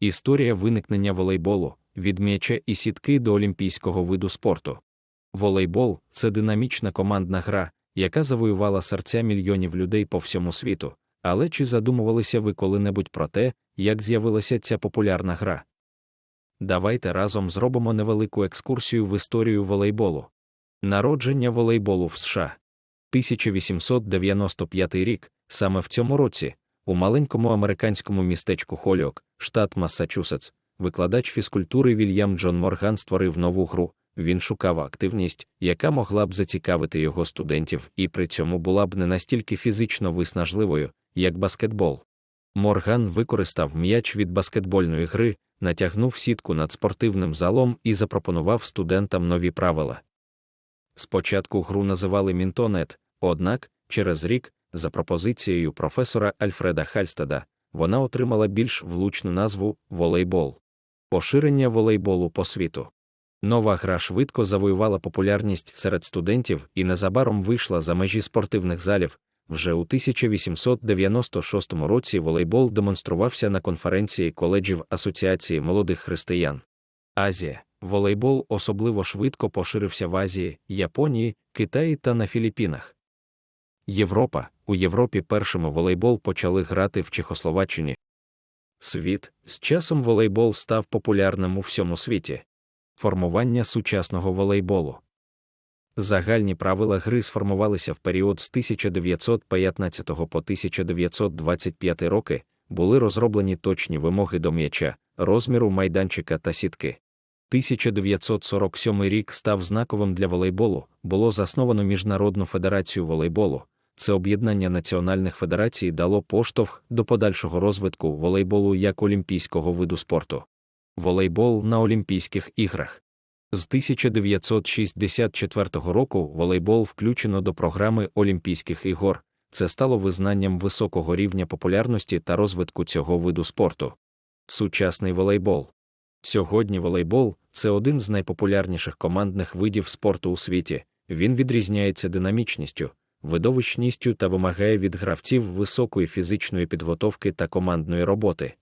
Історія виникнення волейболу від м'яча і сітки до олімпійського виду спорту. Волейбол це динамічна командна гра, яка завоювала серця мільйонів людей по всьому світу. Але чи задумувалися ви коли-небудь про те, як з'явилася ця популярна гра? Давайте разом зробимо невелику екскурсію в історію волейболу. Народження волейболу в США. 1895 рік, саме в цьому році, у маленькому американському містечку Холіок, штат Массачусетс, викладач фізкультури Вільям Джон Морган створив нову гру. Він шукав активність, яка могла б зацікавити його студентів, і при цьому була б не настільки фізично виснажливою, як баскетбол. Морган використав м'яч від баскетбольної гри, натягнув сітку над спортивним залом і запропонував студентам нові правила. Спочатку гру називали Мінтонет, однак, через рік, за пропозицією професора Альфреда Хальстеда, вона отримала більш влучну назву волейбол. Поширення волейболу по світу. Нова гра швидко завоювала популярність серед студентів і незабаром вийшла за межі спортивних залів. Вже у 1896 році волейбол демонструвався на конференції коледжів Асоціації молодих християн. Азія. Волейбол особливо швидко поширився в Азії, Японії, Китаї та на Філіппінах. Європа. У Європі першими волейбол почали грати в Чехословаччині. Світ з часом волейбол став популярним у всьому світі. Формування сучасного волейболу. Загальні правила гри сформувалися в період з 1915 по 1925 роки, були розроблені точні вимоги до м'яча, розміру майданчика та сітки. 1947 рік став знаковим для волейболу, було засновано Міжнародну федерацію волейболу. Це об'єднання національних федерацій дало поштовх до подальшого розвитку волейболу як олімпійського виду спорту. Волейбол на Олімпійських іграх. З 1964 року волейбол включено до програми Олімпійських ігор. Це стало визнанням високого рівня популярності та розвитку цього виду спорту. Сучасний волейбол. Сьогодні волейбол це один з найпопулярніших командних видів спорту у світі. Він відрізняється динамічністю, видовищністю та вимагає від гравців високої фізичної підготовки та командної роботи.